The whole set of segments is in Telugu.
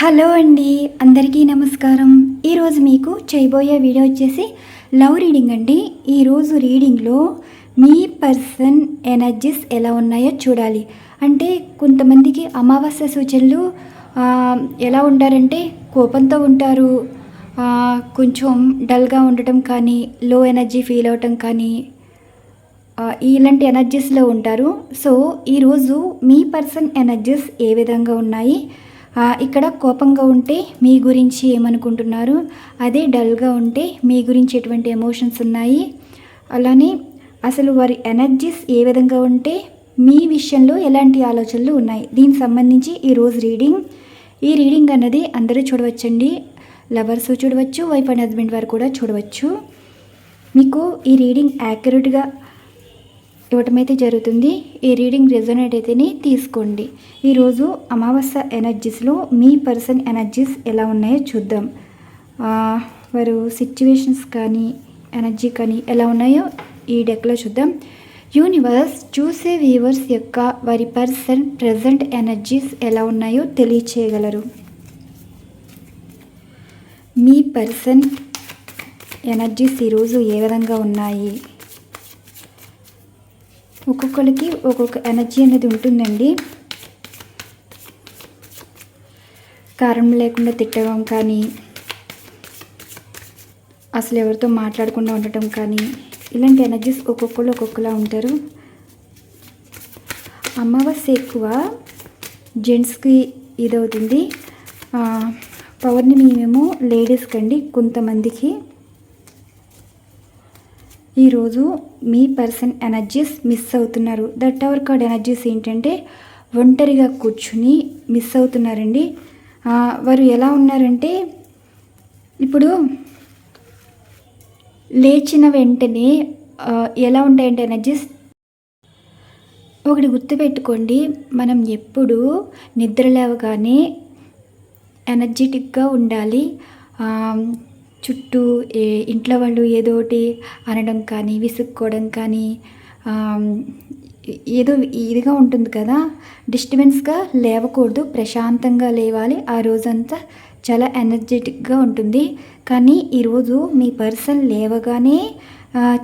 హలో అండి అందరికీ నమస్కారం. ఈరోజు మీకు చేయబోయే వీడియో వచ్చేసి లవ్ రీడింగ్ అండి. ఈరోజు రీడింగ్లో మీ పర్సన్ ఎనర్జీస్ ఎలా ఉన్నాయో చూడాలి. అంటే కొంతమందికి అమావాస్య సూచనలు ఎలా ఉంటారంటే కోపంతో ఉంటారు. కొంచెం డల్గా ఉండటం కానీ లో ఎనర్జీ ఫీల్ అవటం కానీ ఇలాంటి ఎనర్జీస్లో ఉంటారు. సో ఈరోజు మీ పర్సన్ ఎనర్జీస్ ఏ విధంగా ఉన్నాయి? ఇక్కడ కోపంగా ఉంటే మీ గురించి ఏమనుకుంటున్నారు? అదే డల్గా ఉంటే మీ గురించి ఎటువంటి ఎమోషన్స్ ఉన్నాయి? అలానే అసలు వారి ఎనర్జీస్ ఏ విధంగా ఉంటే మీ విషయంలో ఎలాంటి ఆలోచనలు ఉన్నాయి? దీనికి సంబంధించి ఈరోజు రీడింగ్. ఈ రీడింగ్ అన్నది అందరూ చూడవచ్చండి. లవర్స్ చూడవచ్చు వైఫ్ అండ్ హస్బెండ్ వారు కూడా చూడవచ్చు. మీకు ఈ రీడింగ్ యాక్యురేట్గా ఇవ్వటం అయితే జరుగుతుంది. ఈ రీడింగ్ రెజొనేట్ అయితేనే తీసుకోండి. ఈరోజు అమావాస్య ఎనర్జీస్లో మీ పర్సన్ ఎనర్జీస్ ఎలా ఉన్నాయో చూద్దాం. వారు సిచ్యువేషన్స్ కానీ ఎనర్జీ కానీ ఎలా ఉన్నాయో ఈ డెక్లో చూద్దాం. యూనివర్స్ చూసే వ్యూవర్స్ యొక్క వారి పర్సన్ ప్రజెంట్ ఎనర్జీస్ ఎలా ఉన్నాయో తెలియచేయగలరు. మీ పర్సన్ ఎనర్జీస్ ఈరోజు ఏ విధంగా ఉన్నాయి? ఒక్కొక్కరికి ఒక్కొక్క ఎనర్జీ అనేది ఉంటుందండి. కారణం లేకుండా తిట్టడం కానీ అసలు ఎవరితో మాట్లాడకుండా ఉండటం కానీ ఇలాంటి ఎనర్జీస్ ఒక్కొక్కరు ఒక్కొక్కలా ఉంటారు. అమావాస్య ఎక్కువ జెంట్స్కి ఇదవుతుంది. పౌర్ణమి మేము లేడీస్కి అండి కొంతమందికి. ఈరోజు మీ పర్సన్ ఎనర్జీస్ మిస్ అవుతున్నారు. ద టవర్ కార్డ్ ఎనర్జీస్ ఏంటంటే ఒంటరిగా కూర్చుని మిస్ అవుతున్నారండి. వారు ఎలా ఉన్నారంటే ఇప్పుడు లేచిన వెంటనే ఎలా ఉంటాయంటే ఎనర్జీస్? ఒకటి గుర్తుపెట్టుకోండి మనం ఎప్పుడు నిద్ర లేవగానే ఎనర్జెటిక్గా ఉండాలి. చుట్టూ ఏ ఇంట్లో వాళ్ళు ఏదో ఒకటి అనడం కానీ విసుక్కోవడం కానీ ఏదో ఇదిగా ఉంటుంది కదా. డిస్టర్బెన్స్గా లేవకూడదు ప్రశాంతంగా లేవాలి. ఆ రోజంతా చాలా ఎనర్జెటిక్గా ఉంటుంది. కానీ ఈరోజు మీ పర్సన్ లేవగానే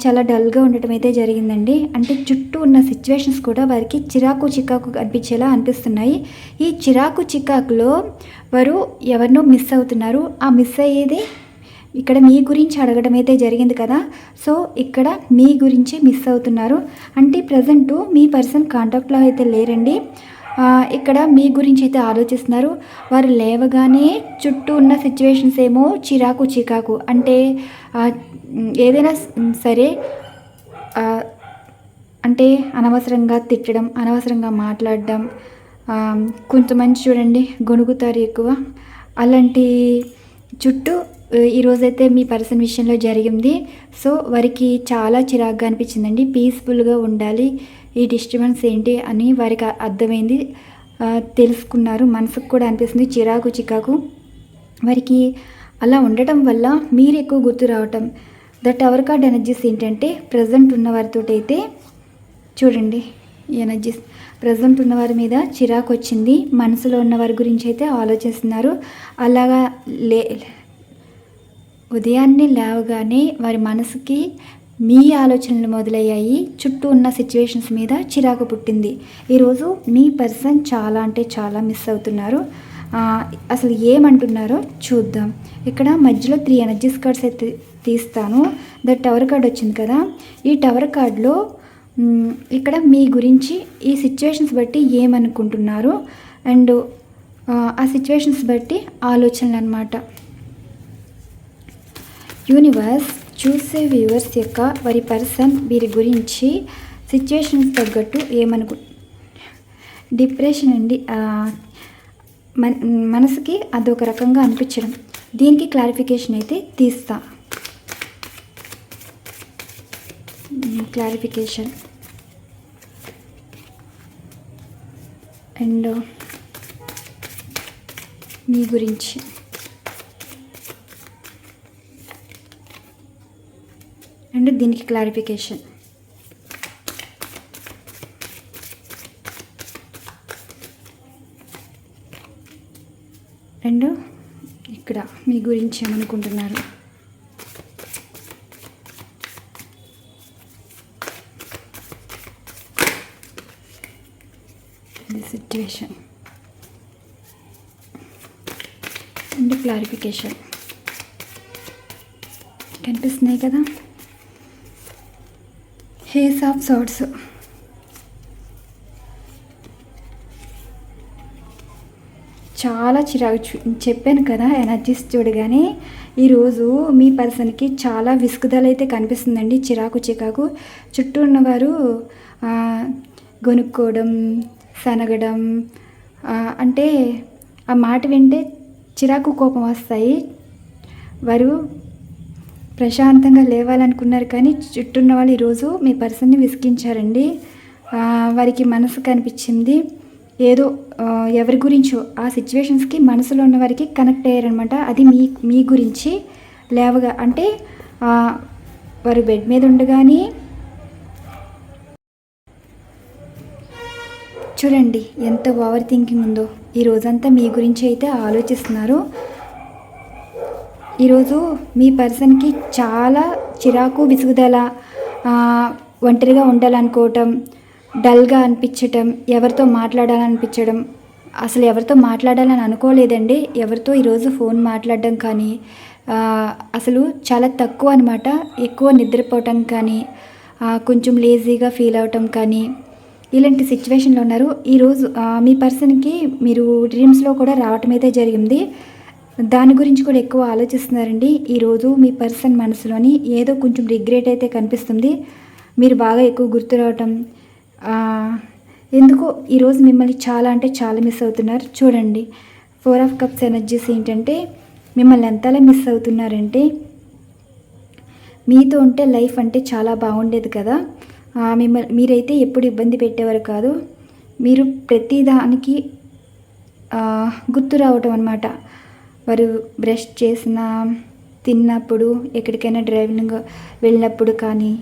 చాలా డల్గా ఉండటం అయితే జరిగిందండి. అంటే చుట్టూ ఉన్న సిచ్యువేషన్స్ కూడా వారికి చిరాకు చికాకు అనిపించేలా అనిపిస్తున్నాయి. ఈ చిరాకు చికాకులో వారు ఎవరినో మిస్ అవుతున్నారు. ఆ మిస్ అయ్యేది ఇక్కడ మీ గురించి అడగడం అయితే జరిగింది కదా. సో ఇక్కడ మీ గురించి మిస్ అవుతున్నారు. అంటే ప్రజెంట్ మీ పర్సన్ కాంటాక్ట్లో అయితే లేరండి. ఇక్కడ మీ గురించి అయితే ఆలోచిస్తున్నారు. వారు లేవగానే చుట్టూ ఉన్న సిచ్యువేషన్స్ ఏమో చిరాకు చికాకు అంటే ఏదైనా సరే అంటే అనవసరంగా తిట్టడం అనవసరంగా మాట్లాడడం కొంతమంది చూడండి గొణుగుతారు ఎక్కువ. అలాంటి చుట్టూ ఈరోజైతే మీ పర్సన్ విషయంలో జరిగింది. సో వారికి చాలా చిరాగ్గా అనిపించిందండి. పీస్ఫుల్గా ఉండాలి. ఈ డిస్టర్బెన్స్ ఏంటి అని వారికి అర్థమైంది. తెలుసుకున్నారు. మనసుకు కూడా అనిపిస్తుంది. చిరాకు చికాకు. వారికి అలా ఉండటం వల్ల మీరు ఎక్కువ గుర్తు రావటం. దట్ అవర్ కార్డ్ ఎనర్జీస్ ఏంటంటే ప్రజెంట్ ఉన్న వారితో అయితే చూడండి ఎనర్జీస్. ప్రజెంట్ ఉన్నవారి మీద చిరాకు వచ్చింది. మనసులో ఉన్నవారి గురించి అయితే ఆలోచిస్తున్నారు. అలాగా లే ఉదయాన్నే లేవగానే వారి మనసుకి మీ ఆలోచనలు మొదలయ్యాయి. చుట్టూ ఉన్న సిచ్యువేషన్స్ మీద చిరాకు పుట్టింది. ఈరోజు మీ పర్సన్ చాలా అంటే చాలా మిస్ అవుతున్నారు. అసలు ఏమంటున్నారో చూద్దాం. ఇక్కడ మధ్యలో త్రీ ఎనర్జీస్ కార్డ్స్ అయితే తీస్తాను. ద టవర్ కార్డ్ వచ్చింది కదా. ఈ టవర్ కార్డ్లో ఇక్కడ మీ గురించి ఈ సిచ్యువేషన్స్ బట్టి ఏమనుకుంటున్నారు? అండ్ ఆ సిచ్యువేషన్స్ బట్టి ఆలోచనలు అన్నమాట. యూనివర్స్ చూసే వ్యూవర్స్ యొక్క వారి పర్సన్ వీరి గురించి సిచ్యువేషన్స్ తగ్గట్టు ఏమనుకు డిప్రెషన్ అండి మన మనసుకి అదొక రకంగా అనిపించడం. దీనికి క్లారిఫికేషన్ అయితే తీస్తా. క్లారిఫికేషన్. అండ్ మీ గురించి. అండ్ దీనికి క్లారిఫికేషన్ అండ్ ఇక్కడ మీ గురించి ఏమనుకుంటున్నారు? సిచ్యువేషన్ అండ్ క్లారిఫికేషన్ కనిపిస్తున్నాయి కదా హేస్ ఆఫ్ సాట్స్ చాలా చిరాకు చెప్పాను కదా ఎనర్జీస్ చూడగానే ఈరోజు మీ పర్సన్కి చాలా విసుగుదల అయితే కనిపిస్తుందండి చిరాకు చికాకు. చుట్టూ ఉన్నవారు గొనుక్కోవడం సనగడం అంటే ఆ మాట వింటే చిరాకు కోపం వస్తాయి. వారు ప్రశాంతంగా లేవాలనుకున్నారు కానీ చుట్టూ ఉన్న వాళ్ళు ఈరోజు మీ పర్సన్ని విసిగించారండి. వారికి మనసు కనిపించింది. ఏదో ఎవరి గురించో ఆ సిచ్యువేషన్స్కి మనసులో ఉన్న వారికి కనెక్ట్ అయ్యారనమాట అది మీ మీ గురించి లేవగా అంటే వారు బెడ్ మీద ఉండగానే చూడండి ఎంత ఓవర్ థింకింగ్ ఉందో. ఈ రోజంతా మీ గురించి అయితే ఆలోచిస్తున్నారు. ఈరోజు మీ పర్సన్కి చాలా చిరాకు విసుగుదల ఒంటరిగా ఉండాలనుకోవటం డల్గా అనిపించటం ఎవరితో మాట్లాడాలనిపించడం అసలు ఎవరితో మాట్లాడాలని అనుకోలేదండి. ఎవరితో ఈరోజు ఫోన్ మాట్లాడడం కానీ అసలు చాలా తక్కువ అనమాట ఎక్కువ నిద్రపోవటం కానీ కొంచెం లేజీగా ఫీల్ అవటం కానీ ఇలాంటి సిచ్యువేషన్లో ఉన్నారు. ఈరోజు మీ పర్సన్కి మీరు డ్రీమ్స్లో కూడా రావటం అయితే జరిగింది. దాని గురించి కూడా ఎక్కువ ఆలోచిస్తున్నారండి. ఈరోజు మీ పర్సన్ మనసులోని ఏదో కొంచెం రిగ్రెట్ అయితే కనిపిస్తుంది. మీరు బాగా ఎక్కువ గుర్తు రావటం ఎందుకో ఈరోజు మిమ్మల్ని చాలా అంటే చాలా మిస్ అవుతున్నారు. చూడండి ఫోర్ ఆఫ్ కప్స్ ఎనర్జీస్ ఏంటంటే మిమ్మల్ని ఎంతలా మిస్ అవుతున్నారంటే మీతో ఉంటే లైఫ్ అంటే చాలా బాగుండేది కదా. మిమ్మల్ని మీరైతే ఎప్పుడు ఇబ్బంది పెట్టేవారు కాదు. మీరు ప్రతిదానికి గుర్తు రావటం అనమాట వారు బ్రష్ చేసిన తిన్నప్పుడు ఎక్కడికైనా డ్రైవింగ్ వెళ్ళినప్పుడు కానీ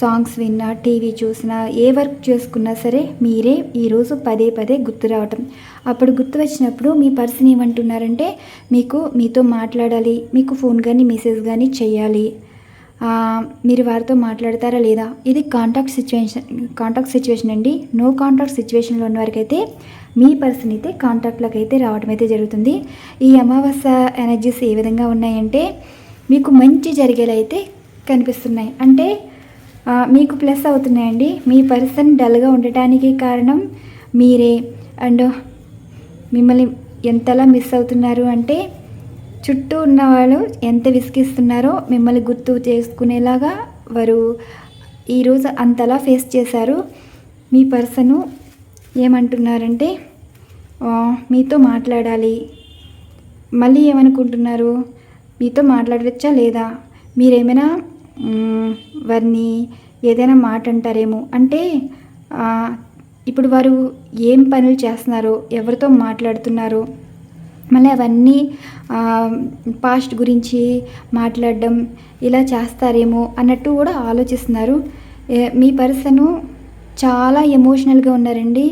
సాంగ్స్ విన్నా టీవీ చూసినా ఏ వర్క్ చేసుకున్నా సరే మీరే ఈరోజు పదే పదే గుర్తు రావటం. అప్పుడు గుర్తు వచ్చినప్పుడు మీ పర్సన్ ఏమంటున్నారంటే మీకు మీతో మాట్లాడాలి మీకు ఫోన్ కానీ మెసేజ్ కానీ చేయాలి మీరు వారితో మాట్లాడతారా లేదా? ఇది కాంటాక్ట్ సిచ్యువేషన్ కాంటాక్ట్ సిచ్యువేషన్ అండి. నో కాంటాక్ట్ సిచ్యువేషన్లో ఉన్న వారికైతే మీ పర్సన్ అయితే కాంటాక్ట్లోకి అయితే రావడం అయితే జరుగుతుంది. ఈ అమావాస్య ఎనర్జీస్ ఏ విధంగా ఉన్నాయంటే మీకు మంచి జరిగేలా అయితే కనిపిస్తున్నాయి. అంటే మీకు ప్లస్ అవుతున్నాయండి. మీ పర్సన్ డల్గా ఉండటానికి కారణం మీరే. అండ్ మిమ్మల్ని ఎంతలా మిస్ అవుతున్నారు అంటే చుట్టూ ఉన్న వాళ్ళు ఎంత విసిగిస్తున్నారో మిమ్మల్ని గుర్తు చేసుకునేలాగా వారు ఈరోజు అంతలా ఫేస్ చేశారు. మీ పర్సను ఏమంటున్నారంటే మీతో మాట్లాడాలి. మళ్ళీ ఏమనుకుంటున్నారు? మీతో మాట్లాడవచ్చా లేదా? మీరేమైనా వారిని ఏదైనా మాట అంటారేమో. అంటే ఇప్పుడు వారు ఏం పనులు చేస్తున్నారో ఎవరితో మాట్లాడుతున్నారో మళ్ళీ అవన్నీ పాస్ట్ గురించి మాట్లాడడం ఇలా చేస్తారేమో అన్నట్టు కూడా ఆలోచిస్తున్నారు. మీ పర్సను చాలా ఎమోషనల్గా ఉన్నారండి.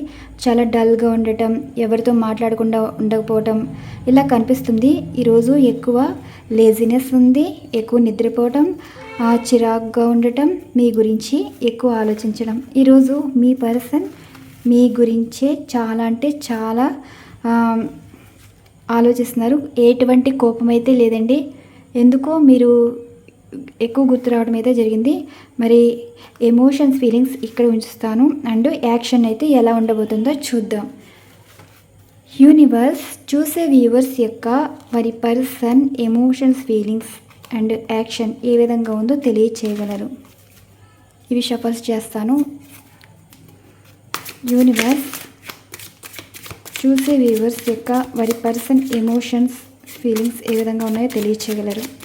చాలా డల్గా ఉండటం ఎవరితో మాట్లాడకుండా ఉండకపోవటం ఇలా కనిపిస్తుంది. ఈరోజు ఎక్కువ లేజినెస్ ఉంది ఎక్కువ నిద్రపోవటం చిరాకుగా ఉండటం మీ గురించి ఎక్కువ ఆలోచించడం. ఈరోజు మీ పర్సన్ మీ గురించే చాలా అంటే చాలా ఆలోచిస్తున్నారు. ఎటువంటి కోపం అయితే లేదండి. ఎందుకో మీరు ఎక్కువ గుర్తు రావడం అయితే జరిగింది. మరి ఎమోషన్స్ ఫీలింగ్స్ ఇక్కడ ఉంచుతాను. అండ్ యాక్షన్ అయితే ఎలా ఉండబోతుందో చూద్దాం. యూనివర్స్ చూసే వ్యూవర్స్ యొక్క వారి person emotions feelings and action ఏ విధంగా ఉందో తెలియచేయగలరు. ఇవి షఫల్స్ చేస్తాను. యూనివర్స్ చూసే వ్యూవర్స్ యొక్క వారి పర్సన్ ఎమోషన్స్ ఫీలింగ్స్ ఏ విధంగా ఉన్నాయో తెలియచేయగలరు.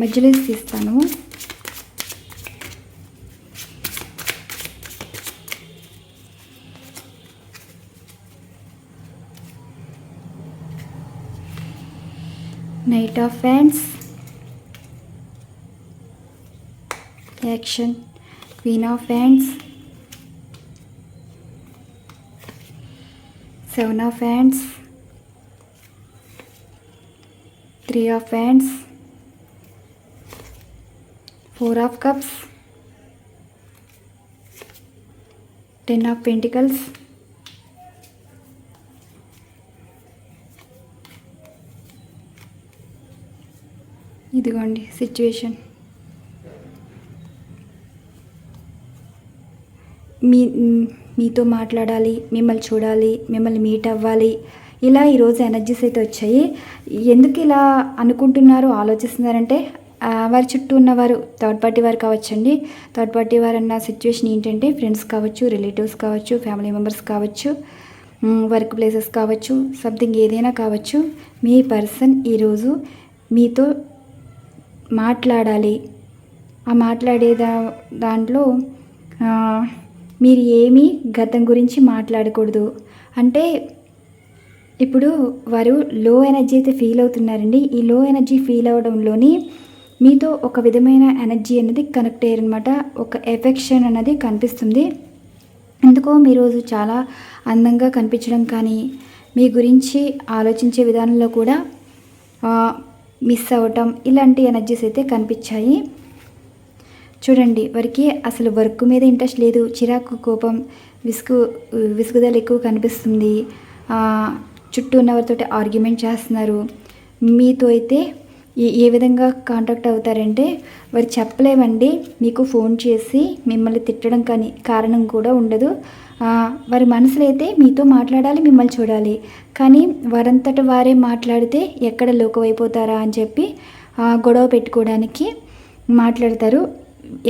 మధ్యలో తీస్తాను. Knight of fans action queen of fans seven of fans three of fans four of cups ten of pentacles ఇదిగోండి సిచ్యువేషన్ మీ మీతో మాట్లాడాలి మిమ్మల్ని చూడాలి మిమ్మల్ని మీట్ అవ్వాలి. ఇలా ఈరోజు ఎనర్జీస్ అయితే వచ్చాయి. ఎందుకు ఇలా అనుకుంటున్నారు ఆలోచిస్తున్నారంటే వారి చుట్టూ ఉన్నవారు థర్డ్ పార్టీ వారు కావచ్చండి. థర్డ్ పార్టీ వారు అన్న సిచ్యువేషన్ ఏంటంటే ఫ్రెండ్స్ కావచ్చు రిలేటివ్స్ కావచ్చు ఫ్యామిలీ మెంబర్స్ కావచ్చు వర్క్ ప్లేసెస్ కావచ్చు సంథింగ్ ఏదైనా కావచ్చు. మీ పర్సన్ ఈరోజు మీతో మాట్లాడాలి. ఆ మాట్లాడే దా దాంట్లో మీరు ఏమీ గతం గురించి మాట్లాడకూడదు. అంటే ఇప్పుడు వారు లో ఎనర్జీ అయితే ఫీల్ అవుతున్నారండి. ఈ లో ఎనర్జీ ఫీల్ అవడంలోని మీతో ఒక విధమైన ఎనర్జీ అనేది కనెక్ట్ అయ్యారనమాట ఒక ఎఫెక్షన్ అనేది కనిపిస్తుంది. ఎందుకో మీ రోజు చాలా అందంగా కనిపించడం కానీ మీ గురించి ఆలోచించే విధానంలో కూడా మిస్ అవ్వటం ఇలాంటి ఎనర్జీస్ అయితే కనిపించాయి. చూడండి వారికి అసలు వర్క్ మీద ఇంట్రెస్ట్ లేదు. చిరాకు కోపం విసుగు విసుగుదల ఎక్కువ కనిపిస్తుంది. చుట్టూ చుట్టూ ఉన్నవారితో ఆర్గ్యుమెంట్ చేస్తున్నారు. మీతో అయితే ఏ విధంగా కాంటాక్ట్ అవుతారంటే వారు చెప్పలేమండి మీకు ఫోన్ చేసి మిమ్మల్ని తిట్టడం కానీ కారణం కూడా ఉండదు. వారి మనసులో అయితే మీతో మాట్లాడాలి మిమ్మల్ని చూడాలి. కానీ వారంతట వారే మాట్లాడితే ఎక్కడ లోకమైపోతారా అని చెప్పి గొడవ పెట్టుకోవడానికి మాట్లాడతారు.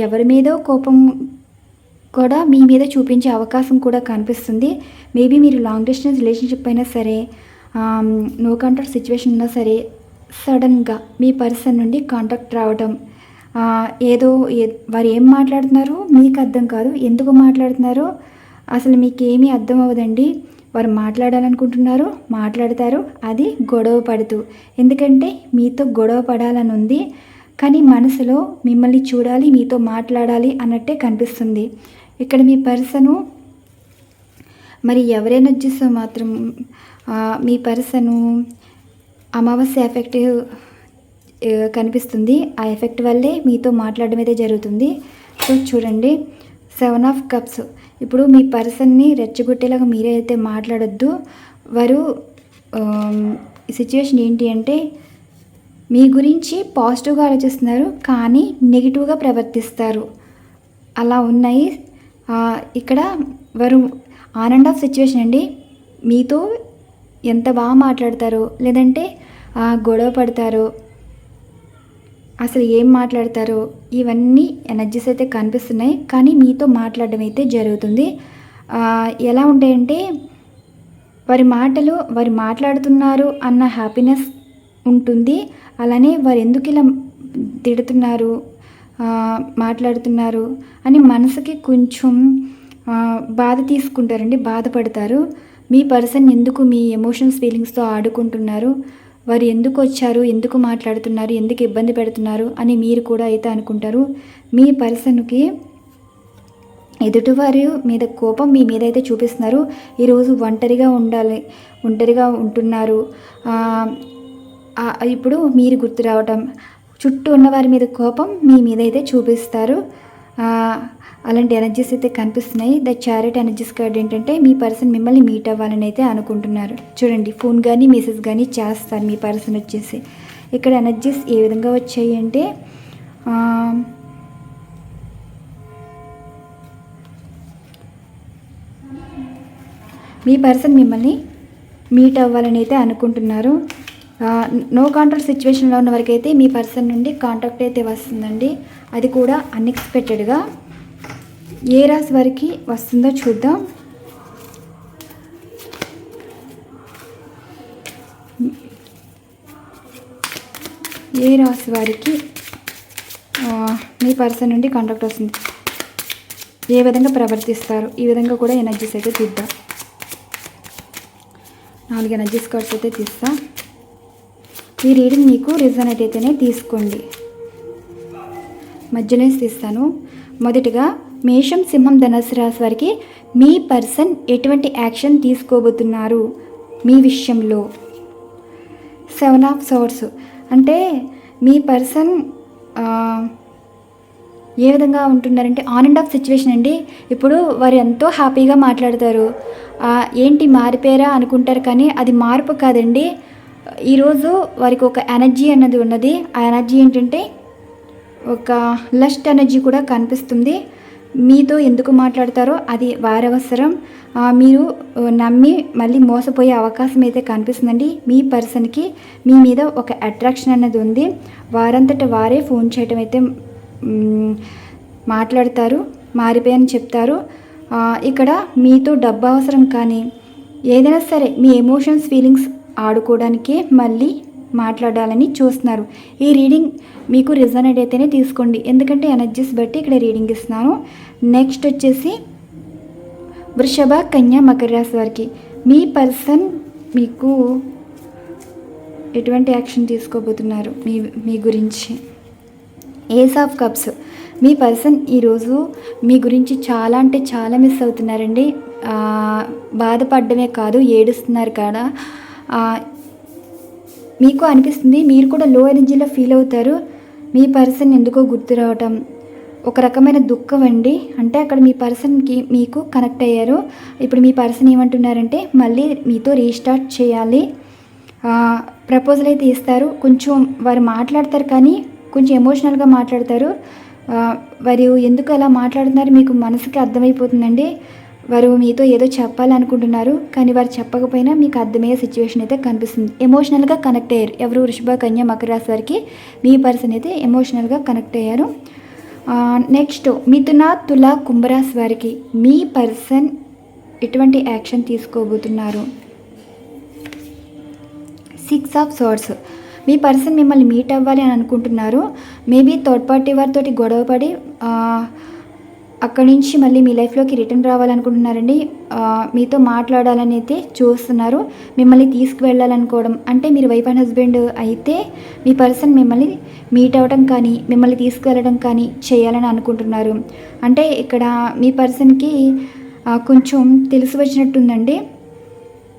ఎవరి మీదో కోపం కూడా మీ మీద చూపించే అవకాశం కూడా కనిపిస్తుంది. మేబీ మీరు లాంగ్ డిస్టెన్స్ రిలేషన్షిప్ అయినా సరే నో కాంటాక్ట్ సిచ్యువేషన్ ఉన్నా సరే సడన్గా మీ పర్సన్ నుండి కాంటాక్ట్ రావడం ఏదో ఏ- వారు ఏం మాట్లాడుతున్నారో మీకు అర్థం కాదు. ఎందుకు మాట్లాడుతున్నారో అసలు మీకు ఏమీ అర్థం అవ్వదండి. వారు మాట్లాడాలనుకుంటున్నారు మాట్లాడతారు. అది గొడవ పడుతూ. ఎందుకంటే మీతో గొడవ పడాలని ఉంది. కానీ మనసులో మిమ్మల్ని చూడాలి మీతో మాట్లాడాలి అన్నట్టే కనిపిస్తుంది. ఇక్కడ మీ పర్సను మరి ఎవరైనా వచ్చేస్తే మాత్రం మీ పర్సను అమావాస్య ఎఫెక్ట్ కనిపిస్తుంది. ఆ ఎఫెక్ట్ వల్లే మీతో మాట్లాడడం అయితే జరుగుతుంది. సో చూడండి. Seven of cups. ఇప్పుడు మీ పర్సన్ని రెచ్చగొట్టేలాగా మీరే అయితే మాట్లాడొద్దు. వారు సిచ్యువేషన్ ఏంటి అంటే మీ గురించి పాజిటివ్గా ఆలోచిస్తున్నారు కానీ నెగిటివ్గా ప్రవర్తిస్తారు. అలా ఉన్నాయి. ఇక్కడ వారు ఆన్ అండ్ ఆఫ్ సిచ్యువేషన్ అండి. మీతో ఎంత బాగా మాట్లాడతారో లేదంటే గొడవ పడతారో అసలు ఏం మాట్లాడతారో ఇవన్నీ ఎనర్జీస్ అయితే కనిపిస్తున్నాయి. కానీ మీతో మాట్లాడడం అయితే జరుగుతుంది. ఎలా ఉంటాయంటే వారి మాటలు వారు మాట్లాడుతున్నారు అన్న హ్యాపీనెస్ ఉంటుంది. అలానే వారు ఎందుకు ఇలా తిడుతున్నారు మాట్లాడుతున్నారు అని మనసుకి కొంచెం బాధ తీసుకుంటారండి బాధపడతారు. మీ పర్సన్ ఎందుకు మీ ఎమోషన్స్ ఫీలింగ్స్తో ఆడుకుంటున్నారు? వారు ఎందుకు వచ్చారు? ఎందుకు మాట్లాడుతున్నారు? ఎందుకు ఇబ్బంది పెడుతున్నారు? అని మీరు కూడా అయితే అనుకుంటారు. మీ పర్సన్కి ఎదుటివారి మీద కోపం మీ మీద అయితే చూపిస్తున్నారు. ఈరోజు ఒంటరిగా ఉండాలి ఒంటరిగా ఉంటున్నారు. ఇప్పుడు మీరు గుర్తు రావటం చుట్టూ ఉన్న వారి మీద కోపం మీ మీద అయితే చూపిస్తారు. అలాంటి ఎనర్జీస్ అయితే కనిపిస్తున్నాయి. ద చారిట్ ఎనర్జీస్ కార్డ్ ఏంటంటే మీ పర్సన్ మిమ్మల్ని మీట్ అవ్వాలని అయితే అనుకుంటున్నారు. చూడండి ఫోన్ కానీ మెసేజ్ కానీ చేస్తారు మీ పర్సన్ వచ్చేసి. ఇక్కడ ఎనర్జీస్ ఏ విధంగా వచ్చాయి అంటే మీ పర్సన్ మిమ్మల్ని మీట్ అవ్వాలని అయితే అనుకుంటున్నారు. నో కాంటాక్ట్ సిచ్యువేషన్లో ఉన్న వరకు అయితే మీ పర్సన్ నుండి కాంటాక్ట్ అయితే వస్తుందండి. అది కూడా అన్ఎక్స్పెక్టెడ్గా ఏ రాశి వారికి వస్తుందో చూద్దాం. ఏ రాశి వారికి మీ పర్సన్ నుండి కాంటాక్ట్ వస్తుంది. ఏ విధంగా ప్రవర్తిస్తారు ఈ విధంగా కూడా ఎనర్జీస్ అయితే తీద్దాం. నాలుగు ఎనర్జీస్ కార్డ్స్ అయితే తీస్తాను ఈ రీడింగ్ మీకు రిజనేట్ అయితేనే తీసుకోండి. మధ్యలో ఇస్తాను మొదటిగా మేషం సింహం ధనుసు రాశి వారికి మీ పర్సన్ ఎటువంటి యాక్షన్ తీసుకోబోతున్నారు? మీ విషయంలో. సెవెన్ ఆఫ్ సోర్స్ అంటే మీ పర్సన్ ఏ విధంగా ఉంటున్నారంటే ఆన్ అండ్ ఆఫ్ సిచ్యువేషన్ అండి. ఇప్పుడు వారు ఎంతో హ్యాపీగా మాట్లాడతారు. ఏంటి మారిపోయారా అనుకుంటారు కానీ అది మార్పు కాదండి. ఈరోజు వారికి ఒక ఎనర్జీ అన్నది ఉన్నది. ఆ ఎనర్జీ ఏంటంటే ఒక లస్ట్ ఎనర్జీ కూడా కనిపిస్తుంది. మీతో ఎందుకు మాట్లాడతారో అది వారవసరం. అవసరం మీరు నమ్మి మళ్ళీ మోసపోయే అవకాశం అయితే కనిపిస్తుందండి. మీ పర్సన్కి మీ మీద ఒక అట్రాక్షన్ అన్నది ఉంది. వారంతట వారే ఫోన్ చేయటం అయితే మాట్లాడతారు మారిపోయని చెప్తారు. ఇక్కడ మీతో డబ్బు అవసరం కానీ ఏదైనా సరే మీ ఎమోషన్స్ ఫీలింగ్స్ ఆడుకోవడానికే మళ్ళీ మాట్లాడాలని చూస్తున్నారు. ఈ రీడింగ్ మీకు రిజనెట్ అయితేనే తీసుకోండి. ఎందుకంటే ఎనర్జీస్ బట్టి ఇక్కడ రీడింగ్ ఇస్తున్నాను. నెక్స్ట్ వచ్చేసి వృషభ కన్య మకర రాశి వారికి. మీ పర్సన్ మీకు ఎటువంటి యాక్షన్ తీసుకోబోతున్నారు? మీ మీ గురించి. ఏస్ ఆఫ్ కప్స్ మీ పర్సన్ ఈరోజు మీ గురించి చాలా అంటే చాలా మిస్ అవుతున్నారండి. బాధపడ్డమే కాదు ఏడుస్తున్నారు కదా. మీకు అనిపిస్తుంది మీరు కూడా లో ఎనర్జీలో ఫీల్ అవుతారు. మీ పర్సన్ ఎందుకో గుర్తు రావటం. ఒక రకమైన దుఃఖం అండి. అంటే అక్కడ మీ పర్సన్కి మీకు కనెక్ట్ అయ్యారు. ఇప్పుడు మీ పర్సన్ ఏమంటున్నారంటే మళ్ళీ మీతో రీస్టార్ట్ చేయాలి. ప్రపోజల్ అయితే ఇస్తారు. కొంచెం వారు మాట్లాడతారు కానీ కొంచెం ఎమోషనల్గా మాట్లాడతారు. వారు ఎందుకు అలా మాట్లాడుతున్నారు? మీకు మనసుకి అర్థమైపోతుందండి. వారు మీతో ఏదో చెప్పాలనుకుంటున్నారు కానీ వారు చెప్పకపోయినా మీకు అర్థమయ్యే సిచ్యువేషన్ అయితే కనిపిస్తుంది. ఎమోషనల్గా కనెక్ట్ అయ్యారు. ఎవరు వృషభ కన్య మకర రాశి వారికి మీ పర్సన్ అయితే ఎమోషనల్గా కనెక్ట్ అయ్యారు. నెక్స్ట్ మిథున తుల కుంభరాశి వారికి మీ పర్సన్ ఎటువంటి యాక్షన్ తీసుకోబోతున్నారు? సిక్స్ ఆఫ్ సోర్స్ మీ పర్సన్ మిమ్మల్ని మీట్ అవ్వాలి అని అనుకుంటున్నారు. మేబీ థర్డ్ పార్టీ వారితో గొడవపడి అక్కడి నుంచి మళ్ళీ మీ లైఫ్లోకి రిటర్న్ రావాలనుకుంటున్నారండి. మీతో మాట్లాడాలని అయితే చూస్తున్నారు. మిమ్మల్ని తీసుకువెళ్ళాలనుకోవడం అంటే మీరు వైఫ్ అండ్ హస్బెండ్ అయితే మీ పర్సన్ మిమ్మల్ని మీట్ అవ్వడం కానీ మిమ్మల్ని తీసుకువెళ్ళడం కానీ చేయాలని అనుకుంటున్నారు. అంటే ఇక్కడ మీ పర్సన్కి కొంచెం తెలిసి వచ్చినట్టుందండి.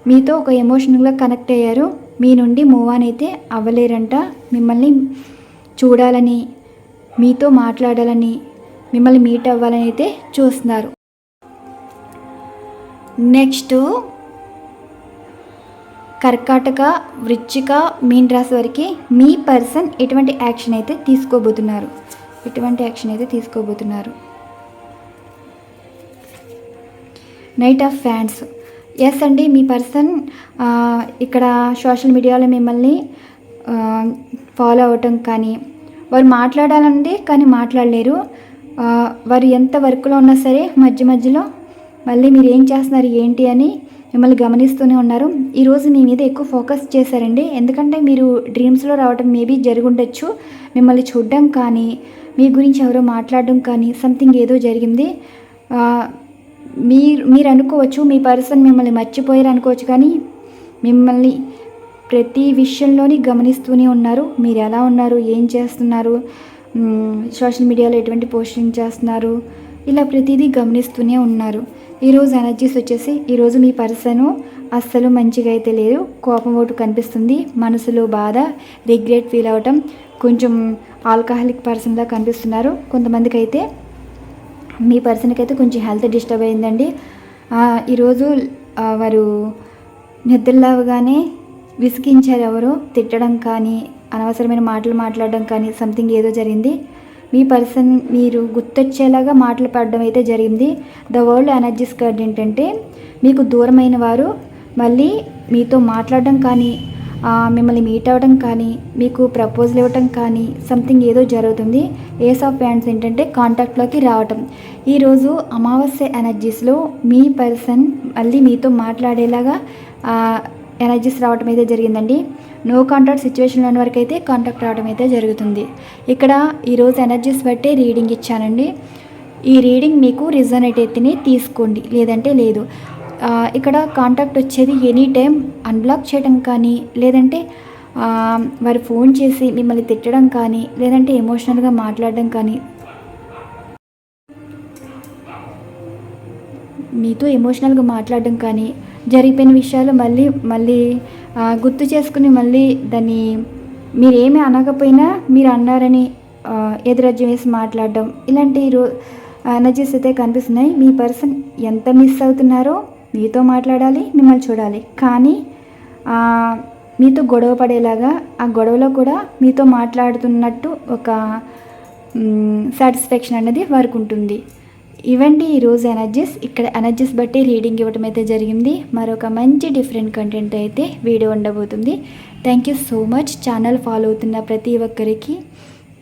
మీతో ఒక ఎమోషనల్గా కనెక్ట్ అయ్యారు. మీ నుండి మూవ్ ఆన్ అయితే అవ్వలేరంట. మిమ్మల్ని చూడాలని మీతో మాట్లాడాలని మిమ్మల్ని మీట్ అవ్వాలని అయితే చూస్తున్నారు. నెక్స్ట్ కర్కాటక వృచ్చిక మీన్ రాశి వారికి మీ పర్సన్ ఎటువంటి యాక్షన్ అయితే తీసుకోబోతున్నారు? ఎటువంటి యాక్షన్ అయితే తీసుకోబోతున్నారు? నైట్ ఆఫ్ ఫ్యాన్స్ ఎస్ అండి మీ పర్సన్ ఇక్కడ సోషల్ మీడియాలో మిమ్మల్ని ఫాలో అవటం కానీ వారు మాట్లాడాలండి కానీ మాట్లాడలేరు. వారు ఎంత వర్క్లో ఉన్నా సరే మధ్య మధ్యలో మళ్ళీ మీరు ఏం చేస్తున్నారు ఏంటి అని మిమ్మల్ని గమనిస్తూనే ఉన్నారు. ఈరోజు మీ మీద ఎక్కువ ఫోకస్ చేశారండి. ఎందుకంటే మీరు డ్రీమ్స్లో రావడం మేబీ జరుగుండొచ్చు. మిమ్మల్ని చూడడం కానీ మీ గురించి ఎవరో మాట్లాడడం కానీ సంథింగ్ ఏదో జరిగింది. మీరు మీరు అనుకోవచ్చు మీ పర్సన్ మిమ్మల్ని మర్చిపోయారు అనుకోవచ్చు కానీ మిమ్మల్ని ప్రతి విషయంలోని గమనిస్తూనే ఉన్నారు. మీరు ఎలా ఉన్నారు ఏం చేస్తున్నారు సోషల్ మీడియాలో ఎటువంటి పోస్టింగ్ చేస్తున్నారు? ఇలా ప్రతిదీ గమనిస్తూనే ఉన్నారు. ఈరోజు ఎనర్జీస్ వచ్చేసి ఈరోజు మీ పర్సను అస్సలు మంచిగా అయితే లేదు. కోపం ఒకటి కనిపిస్తుంది. మనసులో బాధ రిగ్రెట్ ఫీల్ అవ్వటం కొంచెం ఆల్కహాలిక్ పర్సన్లా కనిపిస్తున్నారు. కొంతమందికి అయితే మీ పర్సన్కి అయితే కొంచెం హెల్త్ డిస్టర్బ్ అయిందండి. ఈరోజు వారు నిద్రలేవగానే విసిగించారు ఎవరో తిట్టడం కానీ అనవసరమైన మాటలు మాట్లాడడం కానీ సంథింగ్ ఏదో జరిగింది. మీ పర్సన్ మీరు గుర్తొచ్చేలాగా మాటలు పడడం అయితే జరిగింది. ద వరల్డ్ ఎనర్జీస్ కార్డ్ ఏంటంటే మీకు దూరమైన వారు మళ్ళీ మీతో మాట్లాడడం కానీ మిమ్మల్ని మీట్ అవ్వడం కానీ మీకు ప్రపోజల్ ఇవ్వటం కానీ సంథింగ్ ఏదో జరుగుతుంది. ఏస్ ఆఫ్ ప్యాంట్స్ ఏంటంటే కాంటాక్ట్లోకి రావటం. ఈరోజు అమావాస్య ఎనర్జీస్లో మీ పర్సన్ మళ్ళీ మీతో మాట్లాడేలాగా ఎనర్జీస్ రావటం అయితే జరిగిందండి. నో కాంటాక్ట్ సిచ్యువేషన్లో వరకు అయితే కాంటాక్ట్ రావడం అయితే జరుగుతుంది. ఇక్కడ ఈరోజు ఎనర్జీస్ బట్టే రీడింగ్ ఇచ్చానండి. ఈ రీడింగ్ మీకు రిజనేట్ అయితేనే తీసుకోండి. లేదంటే లేదు. ఇక్కడ కాంటాక్ట్ వచ్చేది ఎనీ టైం అన్బ్లాక్ చేయడం కానీ లేదంటే వారు ఫోన్ చేసి మిమ్మల్ని తిట్టడం కానీ లేదంటే ఎమోషనల్గా మాట్లాడడం కానీ. మీతో ఎమోషనల్గా మాట్లాడడం కానీ జరిగిపోయిన విషయాలు మళ్ళీ మళ్ళీ గుర్తు చేసుకుని మళ్ళీ దాన్ని మీరేమి అనకపోయినా మీరు అన్నారని ఆ, ఎదురజ్యం వేసి మాట్లాడడం ఇలాంటి రో ఎనర్జీస్ అయితే కనిపిస్తున్నాయి. మీ పర్సన్ ఎంత మిస్ అవుతున్నారో మీతో మాట్లాడాలి మిమ్మల్ని చూడాలి. కానీ మీతో గొడవ పడేలాగా ఆ గొడవలో కూడా మీతో మాట్లాడుతున్నట్టు ఒక సాటిస్ఫాక్షన్ అనేది వారికి ఉంటుంది. ఇవండి ఈరోజు ఎనర్జీస్ ఇక్కడ ఎనర్జీస్ బట్టి రీడింగ్ ఇవ్వడం అయితే జరిగింది. మరొక మంచి డిఫరెంట్ కంటెంట్ అయితే వీడియో ఉండబోతుంది. Thank you so much channel follow అవుతున్న ప్రతి ఒక్కరికి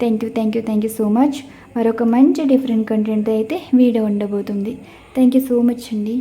thank you thank you thank you so much మరొక మంచి డిఫరెంట్ కంటెంట్ అయితే వీడియో ఉండబోతుంది. థ్యాంక్ యూ సో మచ్ అండి.